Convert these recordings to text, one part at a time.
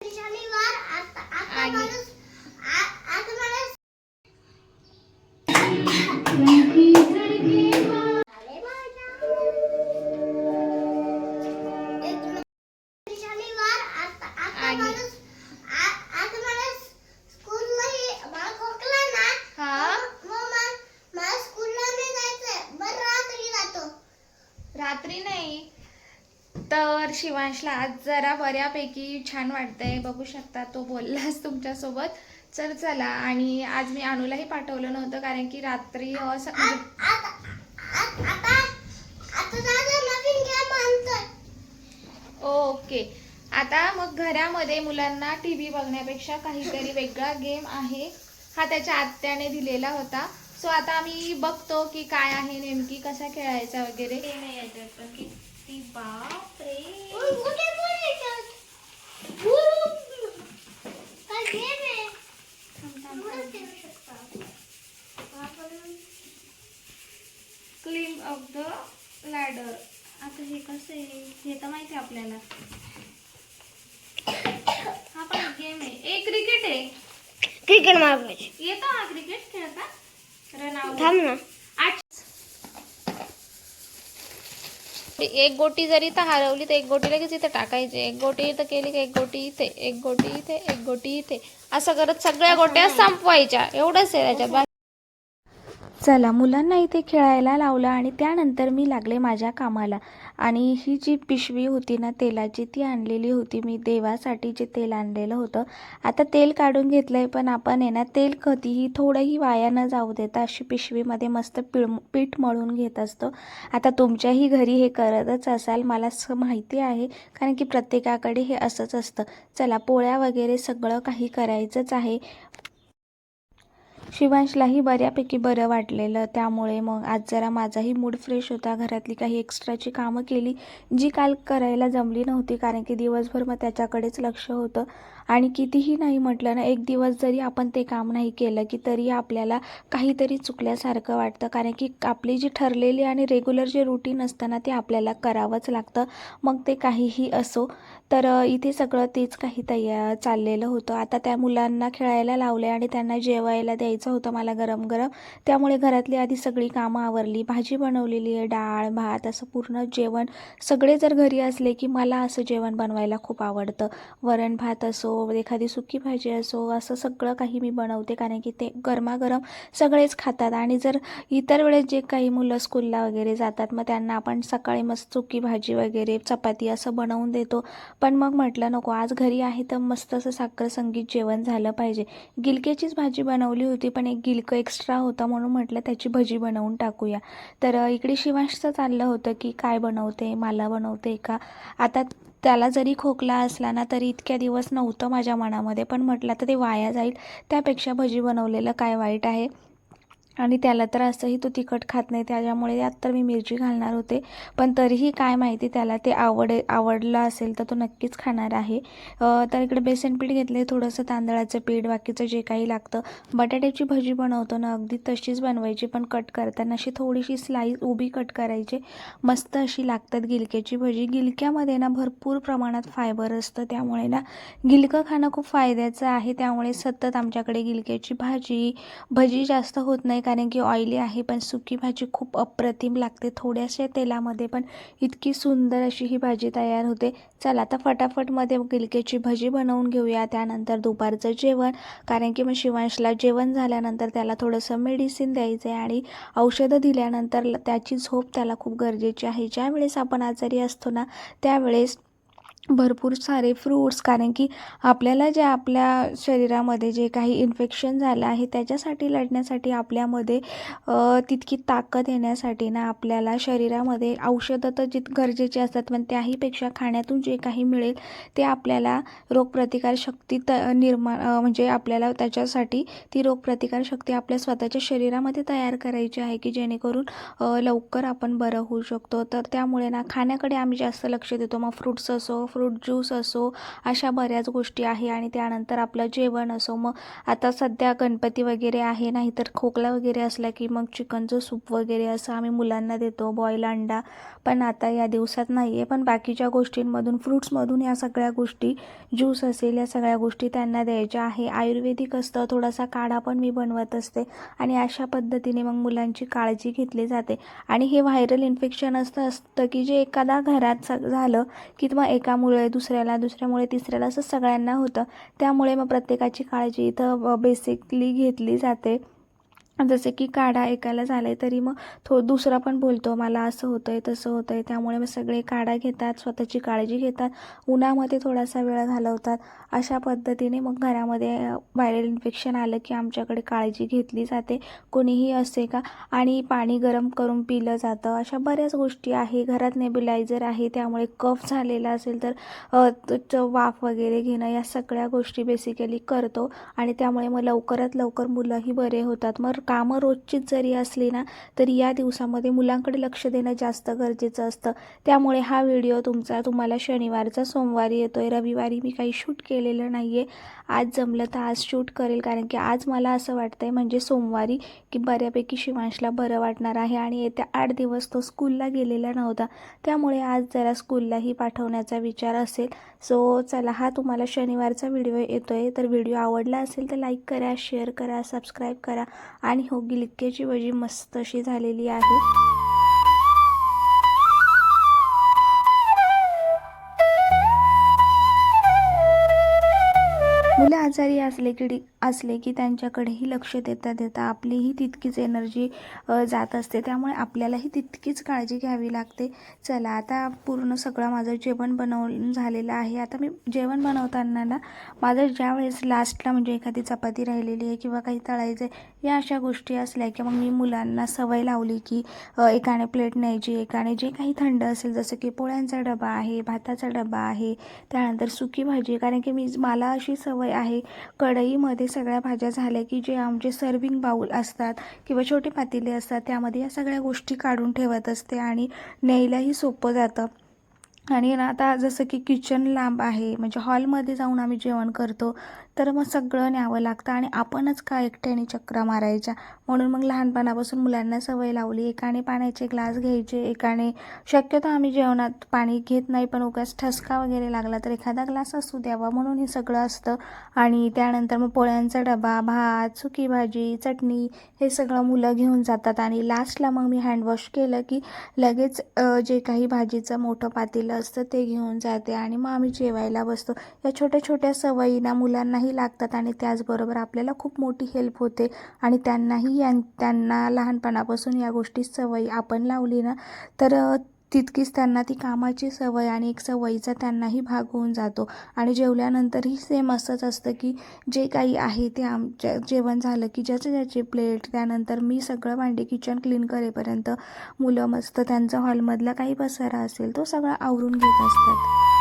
शनिवार आता आता बऱ्यापैकी छान वाटतंय. बघू शकता तो बोललाच तुमच्यासोबत. चल चला. आणि आज मी अणूलाही पाठवलं नव्हतं कारण की रात्री असं म्हणजे आता आ- आता आता दादा नवीन गेम आणतोय. ओके. आता मग घरामध्ये मुलांना टी व्ही बघण्यापेक्षा काहीतरी वेगळा गेम आहे. हा त्याच्या आत्याने दिलेला होता. सो आता आम्ही बघतो की काय आहे नेमकी कसा खेळायचा वगैरे ते नाही याच्यात पण किती बापरे उय, कुठे पण येतात? उय, काय गेम आहे थांब, थांब, एवढंच थांब. खेळू शकता. क्लीम ऑफ द लॅडर आता हे कसं आहे हे तर माहिती आहे आपल्याला. हा पण गेम आहे. ए क्रिकेट आहे. क्रिकेट मारवायची येतो हा क्रिकेट खेळता? रन आउट थांब ना. एक गोटी जरी इथं हरवली तर एक गोटी लगेच इथं टाकायची. एक गोटी इथं केली की एक गोटी इथे एक गोटी इथे एक गोटी इथे. असं करत सगळ्या गोट्या संपवायच्या. एवढंच आहे त्याच्यात. बाकी चला मुलांना इथे खेळायला लावलं आणि त्यानंतर मी लागले माझ्या कामाला. आणि ही जी पिशवी होती ना तेलाची ती आणलेली होती मी देवासाठी जे तेल आणलेलं होतं. आता तेल काढून घेतलं आहे पण आपण आहे ना तेल कधीही थोडंही वाया न जाऊ देता अशी पिशवीमध्ये मस्त पिळ पीठ मळून घेत असतो. आता तुमच्याही घरी हे करतच असाल मला असं माहिती आहे कारण की प्रत्येकाकडे हे असंच असतं. चला पोळ्या वगैरे सगळं काही करायचंच आहे. शिवांशलाही बऱ्यापैकी बरं वाटलेलं. त्यामुळे मग आज जरा माझाही मूड फ्रेश होता. घरातली काही एक्स्ट्राची कामं केली जी काल करायला जमली नव्हती. कारण की दिवसभर मग त्याच्याकडेच लक्ष होतं. आणि कितीही नाही म्हटलं ना एक दिवस जरी आपण ते काम नाही केलं की तरी आपल्याला काहीतरी चुकल्यासारखं वाटतं. कारण की आपली जी ठरलेली आणि रेग्युलर जे रुटीन असतं ना ते आपल्याला करावंच लागतं. मग ते काहीही असो तर इथे सगळं तेच काही तयार चाललेलं होतं. आता त्या मुलांना खेळायला लावले आणि त्यांना जेवायला द्यायचं होतं मला गरम गरम त्यामुळे घरातली आधी सगळी कामं आवरली. भाजी बनवलेली आहे डाळ भात असं पूर्ण जेवण. सगळे जर घरी असले की मला असं जेवण बनवायला खूप आवडतं. वरण भात असो एखादी सुकी भाजी असो असं सगळं काही मी बनवते. कारण की ते गरमागरम सगळेच खातात. आणि जर इतर वेळेस जे काही मुलं स्कूलला वगैरे जातात मग त्यांना आपण सकाळी मस्त सुकी भाजी वगैरे चपाती असं बनवून देतो. पण मग म्हटलं नको आज घरी आहे तर मस्त असं साखर संगीत जेवण झालं पाहिजे. गिलक्याचीच भाजी बनवली होती पण एक गिलकं एक्स्ट्रा होता म्हणून म्हटलं त्याची भजी बनवून टाकूया. तर इकडे शिवांशचं चाललं होतं की काय बनवते? मला बनवते का? आता त्याला जरी खोकला असला ना तरी इतक्या दिवस नव्हतं माझ्या मनामध्ये. पण म्हटलं तर ते वाया जाईल. त्यापेक्षा भजी बनवलेलं काय वाईट आहे? आणि त्याला तर असंही तो तिखट खात नाही त्याच्यामुळे यात तर मी मिरची घालणार होते. पण तरीही काय माहिती त्याला ते आवडे आवडलं असेल तर तो नक्कीच खाणार आहे. तर इकडे बेसन पीठ घेतले थोडंसं तांदळाचं पीठ बाकीचं जे काही लागतं. बटाट्याची भजी बनवतो ना अगदी तशीच बनवायची पण कट करताना अशी थोडीशी स्लाईस उभी कट करायची. मस्त अशी लागतात गिलक्याची भजी. गिलक्यामध्ये ना भरपूर प्रमाणात फायबर असतं त्यामुळे ना गिलकं खाणं खूप फायद्याचं आहे. त्यामुळे सतत आमच्याकडे गिलक्याची भाजी भजी जास्त होत नाही कारण की ऑइली आहे पण सुकी भाजी खूप अप्रतिम लागते थोड्याशा तेलामध्ये पण इतकी सुंदर अशी ही भाजी तयार होते. चला आता फटाफटमध्ये गिलकेची भजी बनवून घेऊया त्यानंतर दुपारचं जेवण. कारण की मग शिवांशला जेवण झाल्यानंतर त्याला थोडंसं मेडिसिन द्यायचं आहे आणि औषधं दिल्यानंतर त्याची झोप त्याला खूप गरजेची आहे. ज्यावेळेस आपण आजारी असतो ना त्यावेळेस भरपूर सारे फ्रूट्स कारण की आपल्याला जे आपल्या शरीरामध्ये जे काही इन्फेक्शन झालं आहे त्याच्यासाठी लढण्यासाठी आपल्यामध्ये तितकी ताकद येण्यासाठी ना आपल्याला शरीरामध्ये औषधं तर जित गरजेची असतात पण त्याहीपेक्षा खाण्यातून जे काही मिळेल ते आपल्याला रोगप्रतिकारशक्ती त निर्माण म्हणजे आपल्याला त्याच्यासाठी ती रोगप्रतिकारशक्ती आपल्या स्वतःच्या शरीरामध्ये तयार करायची आहे की जेणेकरून लवकर आपण बरं होऊ शकतो. तर त्यामुळे ना खाण्याकडे आम्ही जास्त लक्ष देतो. मग फ्रूट्स असो फ्रूट ज्यूस असो अशा बऱ्याच गोष्टी आहे आणि त्यानंतर आपलं जेवण असो. मग आता सध्या गणपती वगैरे आहे नाहीतर खोकला वगैरे असला की मग चिकनचं सूप वगैरे असं आम्ही मुलांना देतो बॉईल अंडा. पण आता या दिवसात नाही आहे पण बाकीच्या गोष्टींमधून फ्रूट्समधून या सगळ्या गोष्टी ज्यूस असेल या सगळ्या गोष्टी त्यांना द्यायच्या आहे. आयुर्वेदिक असतं थोडासा काढा पण मी बनवत असते आणि अशा पद्धतीने मग मुलांची काळजी घेतली जाते. आणि हे व्हायरल इन्फेक्शन असतं असतं की जे एखादा घरात झालं की मग एका एकामुळे दुसऱ्याला दुसऱ्यामुळे तिसऱ्याला असं सगळ्यांना होतं. त्यामुळे मग प्रत्येकाची काळजी इथं बेसिकली घेतली जाते. जसे की काढा एकाला झाला आहे तरी मग थो दुसरा पण बोलतो मला असं होतं आहे तसं होतं आहे त्यामुळे मग सगळे काढा घेतात स्वतःची काळजी घेतात उन्हामध्ये थोडासा वेळ घालवतात. अशा पद्धतीने मग घरामध्ये व्हायरल इन्फेक्शन आलं की आमच्याकडे काळजी घेतली जाते. कोणीही असे का? आणि पाणी गरम करून पिलं जातं. अशा बऱ्याच गोष्टी आहे. घरात नेब्युलायझर आहे. त्यामुळे कफ झालेला असेल तर त्याचं वाफ वगैरे घेणं या सगळ्या गोष्टी बेसिकली करतो. आणि त्यामुळे मग लवकरात लवकर मुलंही बरे होतात. मग कामं रोजचीच जरी असली ना तरी या दिवसामध्ये मुलांकडे लक्ष देणं जास्त गरजेचं असतं. त्यामुळे हा व्हिडिओ तुमचा तुम्हाला शनिवारचा सोमवारी येतो आहे रविवारी मी काही शूट केलेलं नाही आहे आज जमलं तर आज शूट करेल कारण की आज मला असं वाटतं आहे म्हणजे सोमवारी की बऱ्यापैकी शिवांशला बरं वाटणार आहे आणि येत्या आठ दिवस तो स्कूलला गेलेला नव्हता. त्यामुळे आज जरा स्कूललाही पाठवण्याचा विचार असेल. सो चला हा तुम्हाला शनिवारचा व्हिडिओ येतो आहे तर व्हिडिओ आवडला असेल तर लाईक करा शेअर करा सबस्क्राईब करा आणि हो गिलक्याची वजी मस्त अशी झालेली आहे. मुलं आजारी असले की असले की त्यांच्याकडेही लक्ष देता देता आपलीही तितकीच एनर्जी जात असते. त्यामुळे आपल्यालाही तितकीच काळजी घ्यावी लागते. चला आता पूर्ण सगळं माझं जेवण बनवून झालेलं आहे. आता मी जेवण बनवताना ना माझं ज्या वेळेस लास्टला म्हणजे एखादी चपाती राहिलेली आहे किंवा काही तळायचं आहे या अशा गोष्टी असल्या की मग मी मुलांना सवय लावली की एकाने प्लेट न्यायची एकाने जे काही थंड असेल जसं की पोळ्यांचा डबा आहे भाताचा डबा आहे त्यानंतर सुकी भाजी कारण की मी मला अशी सवय आहे कढईमध्ये सगळ्या भाज्या झाल्या की जे आमचे सर्विंग बाऊल असतात किंवा छोटे पातेले असतात त्यामध्ये या सगळ्या गोष्टी काढून ठेवत असते आणि न्यायलाही सोपं जातं. आणि ना आता जसं की किचन लांब आहे म्हणजे हॉलमध्ये जाऊन आम्ही जेवण करतो. तर मग सगळं न्यावं लागतं आणि आपणच का एकट्याने चक्रा मारायच्या? म्हणून मग लहानपणापासून मुलांना सवय लावली. एकाने पाण्याचे ग्लास घ्यायचे एकाने शक्यतो आम्ही जेवणात पाणी घेत नाही पण उगाच ठसका वगैरे लागला तर एखादा ग्लास असू द्यावा. म्हणून हे सगळं असतं. आणि त्यानंतर मग पोळ्यांचा डबा भात सुकी भाजी चटणी हे सगळं मुलं घेऊन जातात. आणि लास्टला मग मी हँडवॉश केलं की लगेच जे काही भाजीचं मोठं पातेलं असतं ते घेऊन जाते आणि मग आम्ही जेवायला बसतो. या छोट्या छोट्या सवयीना मुलांनाही मुलांनाही लागतात आणि त्याचबरोबर आपल्याला खूप मोठी हेल्प होते. आणि त्यांनाही या त्यांना लहानपणापासून या गोष्टी सवयी आपण लावली ना तर तितकीच त्यांना ती कामाची सवय आणि एक सवयीचा त्यांनाही भाग होऊन जातो. आणि जेवल्यानंतरही सेम असंच असतं की जे काही आहे ते आमच्या जेवण झालं की ज्याचे ज्याचे प्लेट त्यानंतर मी सगळं भांडी किचन क्लीन करेपर्यंत मुलं मस्त त्यांचा हॉलमधला काही पसारा असेल तो सगळा आवरून घेत असतात.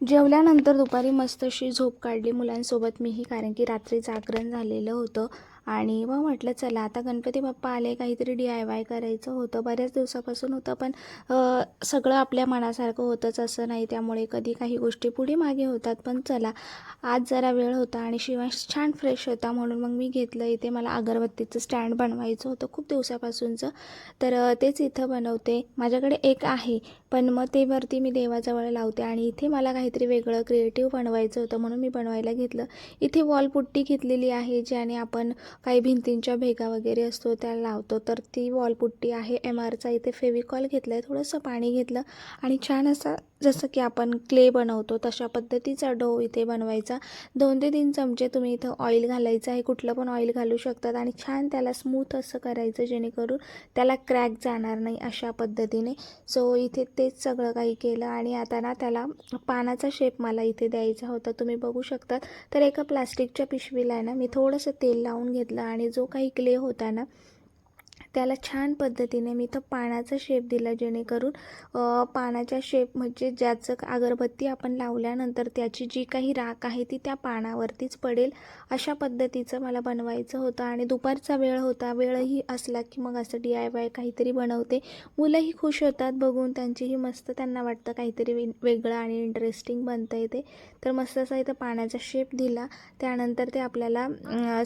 जेवल्यानंतर दुपारी मस्त अशी झोप काढली मुलांसोबत मीही कारण की रात्री जागरण झालेलं होतं. आणि मग म्हटलं चला आता गणपती बाप्पा आले काहीतरी डी आय वाय करायचं होतं. बऱ्याच दिवसापासून होतं पण सगळं आपल्या मनासारखं होतंच असं नाही. त्यामुळे कधी काही गोष्टी पुढे मागे होतात. पण चला आज जरा वेळ होता आणि शिवांश छान फ्रेश होता. म्हणून मग मी घेतलं इथे. मला अगरबत्तीचं स्टँड बनवायचं होतं खूप दिवसापासूनचं. तर तेच इथं बनवते. माझ्याकडे एक आहे पण मग ते वरती मी देवाजवळ लावते. आणि इथे मला काहीतरी वेगळं क्रिएटिव्ह बनवायचं होतं म्हणून मी बनवायला घेतलं. इथे वॉलपुट्टी घेतलेली आहे ज्याने आपण काही भिंतींच्या भेगा वगैरे असतो त्या लावतो. तर ती वॉलपुट्टी आहे. एम आरचा इथे फेविकॉल घेतला आहे थोडंसं पाणी घेतलं आणि छान असा जसं की आपण क्ले बनवतो तशा पद्धतीचा डो इथे बनवायचा. दोन ते तीन चमचे तुम्ही इथं ऑइल घालायचं आहे. कुठलं पण ऑइल घालू शकतात आणि छान त्याला स्मूथ असं करायचं जेणेकरून त्याला क्रॅक जाणार नाही अशा पद्धतीने. सो इथे तेच सगळं काही केलं आणि आता ना त्याला पानाचा शेप मला इथे द्यायचा होता. तुम्ही बघू शकतात. तर एका प्लास्टिकच्या पिशवीला आहे ना मी थोडंसं तेल लावून घेतलं आणि जो काही क्ले होता ना त्याला छान पद्धतीने मी तो पानाचा शेप दिला जेणेकरून पानाच्या शेप म्हणजे ज्याचं अगरबत्ती आपण लावल्यानंतर त्याची जी काही राख आहे ती त्या पानावरतीच पडेल अशा पद्धतीचं मला बनवायचं होतं. आणि दुपारचा वेळ होता वेळही असला की मग असं डी आय वाय काहीतरी बनवते. मुलंही खुश होतात बघून त्यांचीही मस्त त्यांना वाटतं काहीतरी वे वेगळं आणि इंटरेस्टिंग बनतं येते तर मस्त असा इथं पाण्याचा शेप दिला. त्यानंतर ते आपल्याला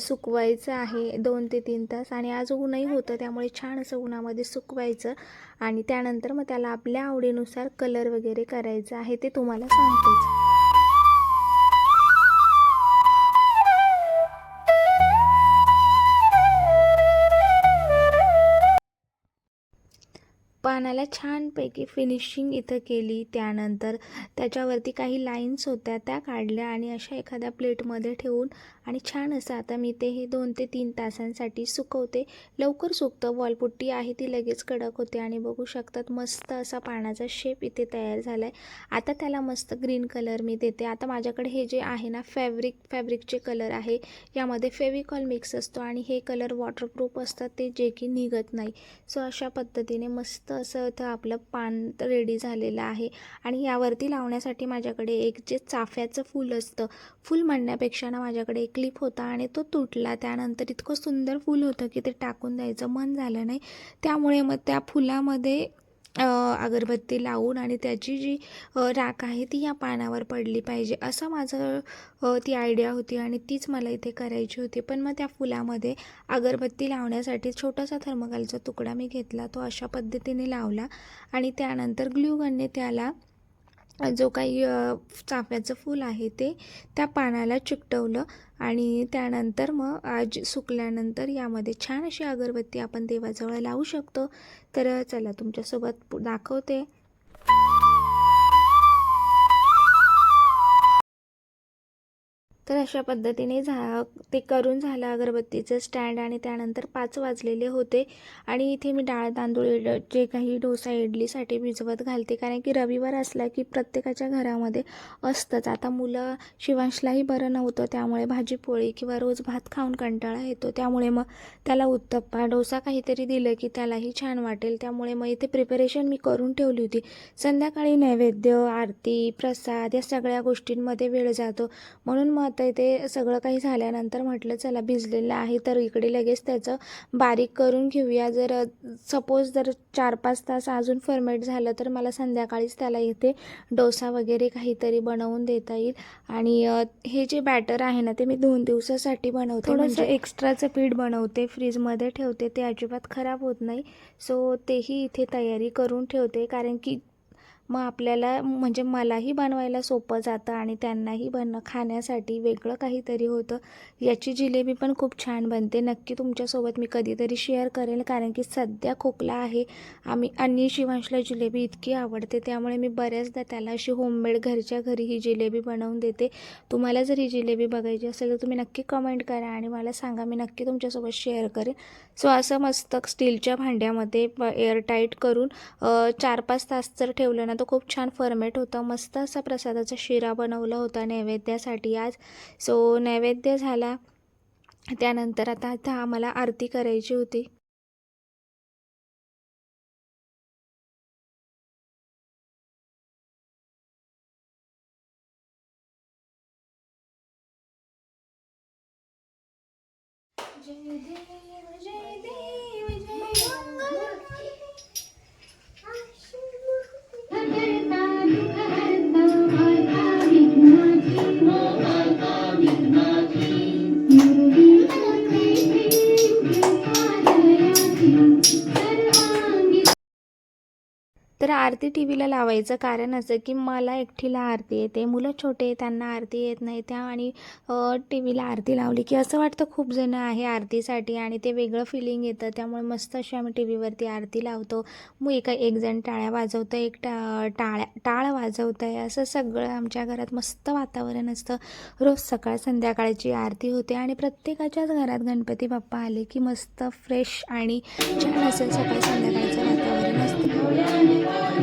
सुकवायचं आहे दोन ते तीन तास. आणि आज ऊनही होतं त्यामुळे छान असं उन्हामध्ये सुकवायचं आणि त्यानंतर मग त्याला आपल्या आवडीनुसार कलर वगैरे करायचं आहे ते तुम्हाला सांगतेच. पानाला छानपैकी फिनिशिंग इथं केली. त्यानंतर त्याच्यावरती काही लाईन्स होत्या त्या काढल्या आणि अशा एखाद्या प्लेटमध्ये ठेवून आणि छान असं आता मी ते हे दोन ते तीन तासांसाठी सुकवते. लवकर सुकतं वॉलपुट्टी आहे ती लगेच कडक होते आणि बघू शकतात मस्त असा पानाचा शेप इथे तयार झाला आहे आता त्याला मस्त ग्रीन कलर मी देते. आता माझ्याकडे हे जे आहे ना फॅब्रिक फॅब्रिकचे कलर आहे. यामध्ये फेविकॉल मिक्स असतो आणि हे कलर वॉटरप्रूफ असतात ते जे की निघत नाही. सो अशा पद्धतीने मस्त असं इथं आपलं पान रेडी झालेलं आहे. आणि यावरती लावण्यासाठी माझ्याकडे एक जे चाफ्याचं फूल असतं फूल म्हणण्यापेक्षा ना माझ्याकडे एक क्लिप होता आणि तो तुटला. त्यानंतर इतकं सुंदर फूल होतं की ते टाकून द्यायचं मन झालं नाही. त्यामुळे मग त्या फुलामध्ये अगरबत्ती लावून आणि त्याची जी राख आहे ती या पानावर पडली पाहिजे असं माझं ती आयडिया होती आणि तीच मला इथे करायची होती. पण मग त्या फुलामध्ये अगरबत्ती लावण्यासाठी छोटासा थर्मकालचा तुकडा मी घेतला तो अशा पद्धतीने लावला आणि त्यानंतर ग्ल्यूगनने त्याला जो काही चाफ्याचं फूल आहे ते त्या पानाला चिकटवलं आणि त्यानंतर मग आज सुकल्यानंतर यामध्ये छान अशी अगरबत्ती आपण देवाजवळ लावू शकतो. तर चला तुमच्यासोबत दाखवते. तर अशा पद्धतीने झा ते करून झालं अगरबत्तीचं स्टँड आणि त्यानंतर पाच वाजलेले होते. आणि इथे मी डाळ तांदूळ इड- जे काही डोसा इडलीसाठी भिजवत घालते. कारण की रविवार असला की प्रत्येकाच्या घरामध्ये असतंच. आता मुलं शिवांशलाही बरं नव्हतं. त्यामुळे भाजी पोळी किंवा रोज भात खाऊन कंटाळा येतो. त्यामुळे मग त्याला उत्तप्पा डोसा काहीतरी दिलं की त्यालाही छान वाटेल. त्यामुळे मग इथे प्रिपरेशन मी करून ठेवली होती. संध्याकाळी नैवेद्य आरती प्रसाद या सगळ्या गोष्टींमध्ये वेळ जातो. म्हणून मग आता इथे सगळं काही झाल्यानंतर म्हटलं चला भिजलेलं आहे. तर इकडे लगेच त्याचं बारीक करून घेऊया. जर सपोज जर चार पाच तास अजून फर्मेट झालं तर मला संध्याकाळीच त्याला इथे डोसा वगैरे काहीतरी बनवून देता येईल. आणि हे जे बॅटर आहे ना ते मी दोन दिवसासाठी बनवते. थोडंसं एक्स्ट्राचं पीठ बनवते फ्रीजमध्ये ठेवते. ते अजिबात खराब होत नाही. सो तेही इथे तयारी करून ठेवते. कारण की मग आपल्याला म्हणजे मलाही बनवायला सोपं जातं आणि त्यांनाही बन खाण्यासाठी वेगळं काहीतरी होतं. याची जिलेबी पण खूप छान बनते. नक्की तुमच्यासोबत मी कधीतरी शेअर करेल कारण की सध्या खोकला आहे. आम्ही आणि शिवांशला जिलेबी इतकी आवडते त्यामुळे मी बऱ्याचदा त्याला अशी होममेड घरच्या घरी ही जिलेबी बनवून देते. तुम्हाला जर ही जिलेबी बघायची असेल तर तुम्ही नक्की कमेंट करा आणि मला सांगा मी नक्की तुमच्यासोबत शेअर करेन. सो असं मस्त स्टीलच्या भांड्यामध्ये एअरटाईट करून चार पाच तास जर ठेवलं ना तर खूप छान फर्मेट होतं. मस्त असा प्रसादाचा शिरा बनवला होता नैवेद्यासाठी आज. सो नैवेद्य झाला. त्यानंतर आता आता आम्हाला आरती करायची होती. आरती टी व्हीला लावायचं कारण असं की मला एकटीला आरती येते मुलं छोटे त्यांना आरती येत नाही त्या आणि टी व्हीला आरती लावली की असं वाटतं खूप जण आहे आरतीसाठी आणि ते वेगळं फिलिंग येतं. त्यामुळे मस्त अशी आम्ही टी व्हीवरती आरती लावतो. मग एका एक जण टाळ्या वाजवतं एक टा टाळ्या टाळ वाजवतं आहे असं सगळं आमच्या घरात मस्त वातावरण असतं. रोज सकाळ संध्याकाळची आरती होते आणि प्रत्येकाच्याच घरात गणपती बाप्पा आले की मस्त फ्रेश आणि छान असं सकाळ संध्याकाळचं वातावरण असतं.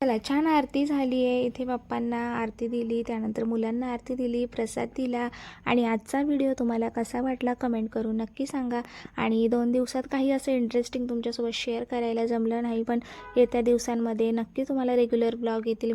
चला छान आरती झाली आहे. इथे बाप्पांना आरती दिली त्यानंतर मुलांना आरती दिली प्रसाद दिला. आणि आजचा व्हिडिओ तुम्हाला कसा वाटला कमेंट करून नक्की सांगा. आणि दोन दिवसात काही असं इंटरेस्टिंग तुमच्यासोबत शेअर करायला जमलं नाही पण येत्या दिवसांमध्ये नक्की तुम्हाला रेग्युलर ब्लॉग येतील.